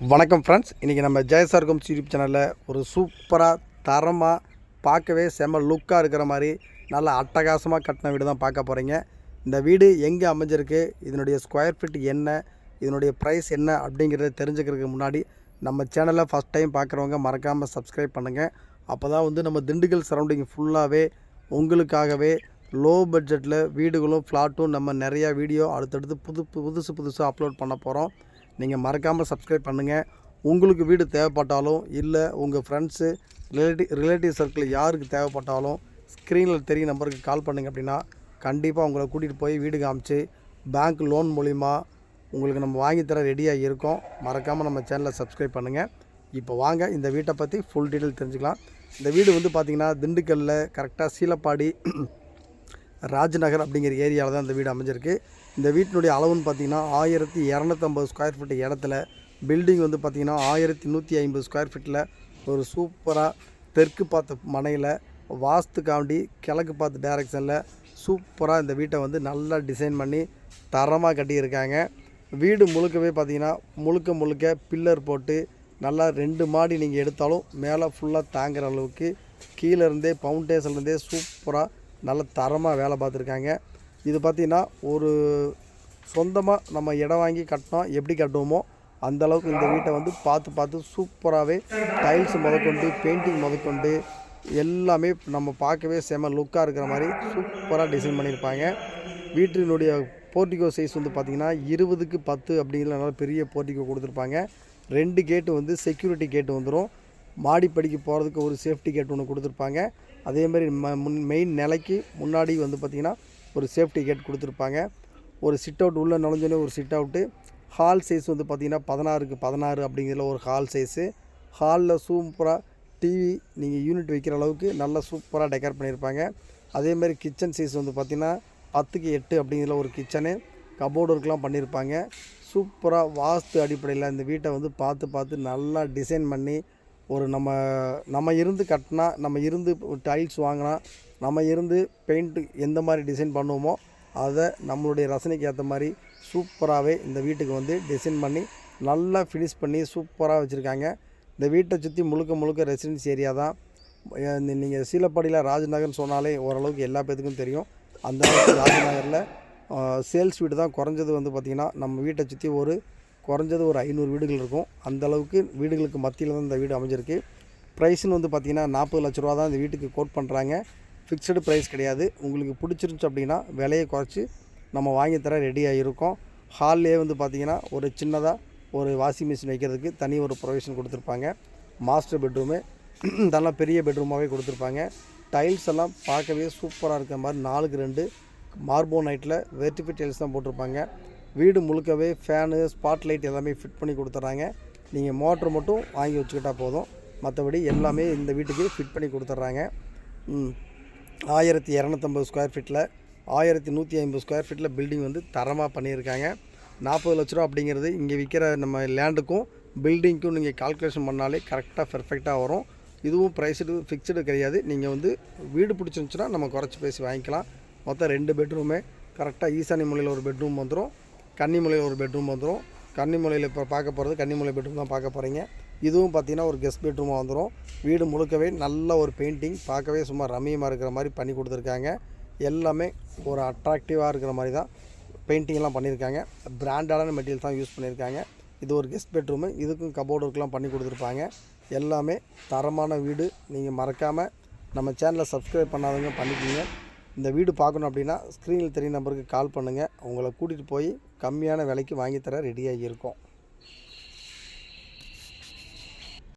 வணக்கம் ஃப்ரெண்ட்ஸ் இன்றைக்கி நம்ம ஜெயசார்கம் யூடியூப் சேனலில் ஒரு சூப்பராக தரமாக பார்க்கவே செம்ம லுக்காக இருக்கிற மாதிரி நல்ல அட்டகாசமாக கட்டின வீடு தான் பார்க்க போகிறீங்க இந்த வீடு எங்கே அமைஞ்சிருக்கு இதனுடைய ஸ்கொயர் ஃபீட் என்ன இதனுடைய ப்ரைஸ் என்ன அப்படிங்கிறத தெரிஞ்சுக்கிறதுக்கு முன்னாடி நம்ம சேனலை ஃபஸ்ட் டைம் பார்க்குறவங்க மறக்காமல் சப்ஸ்கிரைப் பண்ணுங்கள் அப்போ தான் வந்து நம்ம திண்டுக்கல் சரௌண்டிங் ஃபுல்லாகவே உங்களுக்காகவே லோ பட்ஜெட்டில் வீடுகளும் ஃப்ளாட்டும் நம்ம நிறையா வீடியோ அடுத்தடுத்து புது புதுசு புதுசாக அப்லோட் பண்ண போகிறோம் நீங்கள் மறக்காமல் சப்ஸ்கிரைப் பண்ணுங்கள் உங்களுக்கு வீடு தேவைப்பட்டாலும் இல்லை உங்கள் ஃப்ரெண்ட்ஸு ரிலேட்டிவ் ரிலேட்டிவ் சர்க்கிள் யாருக்கு தேவைப்பட்டாலும் ஸ்க்ரீனில் தெரிய நம்பருக்கு கால் பண்ணுங்க அப்படின்னா கண்டிப்பாக உங்களை கூட்டிகிட்டு போய் வீடு காமிச்சு பேங்க் லோன் மூலிமா உங்களுக்கு நம்ம வாங்கி தர ரெடியாக இருக்கோம். மறக்காமல் நம்ம சேனலை சப்ஸ்கிரைப் பண்ணுங்கள் இப்போ வாங்க இந்த வீட்டை பற்றி ஃபுல் டீட்டெயில் தெரிஞ்சுக்கலாம். இந்த வீடு வந்து பார்த்திங்கன்னா திண்டுக்கல்லில் கரெக்டாக சீலப்பாடி ராஜ்நகர் அப்படிங்கிற ஏரியாவில் தான் இந்த வீடு அமைஞ்சிருக்கு. இந்த வீட்டினுடைய அளவுன்னு பார்த்தீங்கன்னா ஆயிரத்தி இரநூத்தம்பது ஸ்கொயர் ஃபீட் இடத்துல பில்டிங் வந்து பார்த்திங்கன்னா ஆயிரத்தி நூற்றி ஐம்பது ஸ்கொயர் ஃபீட்டில் ஒரு சூப்பராக தெற்கு பார்த்த மனையில் வாஸ்து காண்டி கிழக்கு பார்த்து டேரெக்ஷனில் சூப்பராக இந்த வீட்டை வந்து நல்லா டிசைன் பண்ணி தரமாக கட்டியிருக்காங்க. வீடு முழுக்கவே பார்த்திங்கன்னா முழுக்க முழுக்க பில்லர் போட்டு நல்லா ரெண்டு மாடி நீங்கள் எடுத்தாலும் மேலே ஃபுல்லாக தாங்குகிற அளவுக்கு கீழே இருந்தே ஃபவுண்டேஷன்லேருந்தே சூப்பராக நல்ல தரமாக வேலை பார்த்துருக்காங்க. இது பார்த்திங்கன்னா ஒரு சொந்தமாக நம்ம இடம் வாங்கி கட்டினோம். எப்படி கட்டுவோமோ அந்தளவுக்கு இந்த வீட்டை வந்து பார்த்து பார்த்து சூப்பராகவே டைல்ஸ் முதற்கொண்டு பெயிண்டிங் முதற்கொண்டு எல்லாமே நம்ம பார்க்கவே செம லுக்காக இருக்கிற மாதிரி சூப்பராக டிசைன் பண்ணியிருப்பாங்க. வீட்டினுடைய போர்ட்டிகோ சைஸ் வந்து பார்த்திங்கன்னா இருபதுக்கு பத்து அப்படிங்கிற பெரிய போர்ட்டிகோ கொடுத்துருப்பாங்க. ரெண்டு கேட்டு வந்து செக்யூரிட்டி கேட்டு வந்துடும் மாடிப்படிக்கு போகிறதுக்கு ஒரு சேஃப்டி கேட் ஒன்று கொடுத்துருப்பாங்க. அதே மாதிரி ம முன் மெயின் நிலைக்கு முன்னாடி வந்து பார்த்திங்கன்னா ஒரு சேஃப்டி கேட் கொடுத்துருப்பாங்க. ஒரு சிட் அவுட் உள்ளே நுழைஞ்சோன்னே ஒரு சிட் அவுட்டு ஹால் சைஸ் வந்து பார்த்திங்கன்னா பதினாறுக்கு பதினாறு அப்படிங்கிறதுல ஒரு ஹால் சைஸு ஹாலில் சூப்பராக டிவி நீங்கள் யூனிட் வைக்கிற அளவுக்கு நல்லா சூப்பராக டெக்கர் பண்ணியிருப்பாங்க. அதே மாதிரி கிச்சன் சைஸ் வந்து பார்த்திங்கன்னா பத்துக்கு எட்டு அப்படிங்கிறதுல ஒரு கிச்சனு கபோர்டு ஒர்க்லாம் பண்ணியிருப்பாங்க. சூப்பராக வாஸ்து அடிப்படையில் இந்த வீட்டை வந்து பார்த்து பார்த்து நல்லா டிசைன் பண்ணி ஒரு நம்ம நம்ம இருந்து கட்டினா நம்ம இருந்து டைல்ஸ் வாங்கினா நம்ம இருந்து பெயிண்ட்டு எந்த மாதிரி டிசைன் பண்ணுவோமோ அதை நம்மளுடைய ரசனைக்கு ஏற்ற மாதிரி சூப்பராகவே இந்த வீட்டுக்கு வந்து டிசைன் பண்ணி நல்லா ஃபினிஷ் பண்ணி சூப்பராக வச்சுருக்காங்க. இந்த வீட்டை சுற்றி முழுக்க முழுக்க ரெசிடென்ஸ் ஏரியா தான். நீங்கள் சீலப்பாடியில் ராஜநகர்னு சொன்னாலே ஓரளவுக்கு எல்லா பேத்துக்கும் தெரியும். அந்த ராஜநகரில் சேல்ஸ் வீடு தான் குறைஞ்சது வந்து பார்த்திங்கன்னா நம்ம வீட்டை சுற்றி ஒரு குறைஞ்சது ஒரு ஐநூறு வீடுகள் இருக்கும். அந்தளவுக்கு வீடுகளுக்கு மத்தியில் தான் இந்த வீடு அமைஞ்சிருக்கு. ப்ரைஸ்னு வந்து பார்த்திங்கன்னா நாற்பது லட்ச ரூபா தான் இந்த வீட்டுக்கு கோட் பண்ணுறாங்க ஃபிக்ஸ்டு ப்ரைஸ் கிடையாது. உங்களுக்கு பிடிச்சிருந்துச்சு அப்படின்னா விலையை குறைச்சி நம்ம வாங்கி தர ரெடியாக இருக்கோம். ஹால்லே வந்து பார்த்திங்கன்னா ஒரு சின்னதாக ஒரு வாஷிங் மிஷின் வைக்கிறதுக்கு தனி ஒரு ப்ரொவிஷன் கொடுத்துருப்பாங்க. மாஸ்டர் பெட்ரூமு நல்லா பெரிய பெட்ரூமாகவே கொடுத்துருப்பாங்க. டைல்ஸ் எல்லாம் பார்க்கவே சூப்பராக இருக்கிற மாதிரி நாலுக்கு ரெண்டு. மார்போ நைட்டில் வெர்டிஃபை டைல்ஸ் தான் போட்டிருப்பாங்க. வீடு முழுக்கவே ஃபேனு ஸ்பாட் லைட் எல்லாமே ஃபிட் பண்ணி கொடுத்துட்றாங்க. நீங்கள் மோட்ரு மட்டும் வாங்கி வச்சுக்கிட்டால் போதும். மற்றபடி எல்லாமே இந்த வீட்டுக்கு ஃபிட் பண்ணி கொடுத்துட்றாங்க. ஆயிரத்தி இரநூத்தம்பது ஸ்கொயர் ஃபீட்டில் ஆயிரத்தி நூற்றி ஐம்பது ஸ்கொயர் ஃபீட்டில் பில்டிங் வந்து தரமாக பண்ணியிருக்காங்க. நாற்பது லட்ச ரூபா அப்படிங்கிறது இங்கே விற்கிற நம்ம லேண்டுக்கும் பில்டிங்க்கும் நீங்கள் கால்குலேஷன் பண்ணாலே கரெக்டாக பெர்ஃபெக்டாக வரும். இதுவும் ப்ரைஸுடு ஃபிக்ஸ்டு கிடையாது. நீங்கள் வந்து வீடு பிடிச்சிருந்துச்சுன்னா நம்ம குறைச்சி பேசி வாங்கிக்கலாம். மொத்தம் ரெண்டு பெட்ரூமே. கரெக்டாக ஈசானி மூலையில் ஒரு பெட்ரூம் வந்துடும் கன்னிமலையில் ஒரு பெட்ரூம் வந்துடும் கன்னிமலையில் இப்போ பார்க்க போகிறது கன்னிமலை பெட்ரூம் தான் பார்க்க போகிறீங்க. இதுவும் பார்த்தீங்கன்னா ஒரு கெஸ்ட் பெட்ரூமாக வந்துடும் வீடு முழுக்கவே நல்ல ஒரு பெயிண்டிங் பார்க்கவே சும்மா ரம்மியமாக இருக்கிற மாதிரி பண்ணி கொடுத்துருக்காங்க. எல்லாமே ஒரு அட்ராக்டிவாக இருக்கிற மாதிரி தான் பெயிண்டிங்லாம் பண்ணியிருக்காங்க. பிராண்டடான மெட்டீரியல் தான் யூஸ் பண்ணியிருக்காங்க. இது ஒரு கெஸ்ட் பெட்ரூமு இதுக்கும் கபோர்டு ஒர்க்லாம் பண்ணி கொடுத்துருப்பாங்க. எல்லாமே தரமான வீடு. நீங்கள் மறக்காமல் நம்ம சேனலை சப்ஸ்கிரைப் பண்ணாதவங்க பண்ணிக்கிங்க. இந்த வீடு பார்க்கணும் அப்படின்னா ஸ்க்ரீனில் தெரிய நம்பருக்கு கால் பண்ணுங்கள் உங்களை கூட்டிகிட்டு போய் கம்மியான விலைக்கு வாங்கித்தர தர ரெடியாக இருக்கோம்.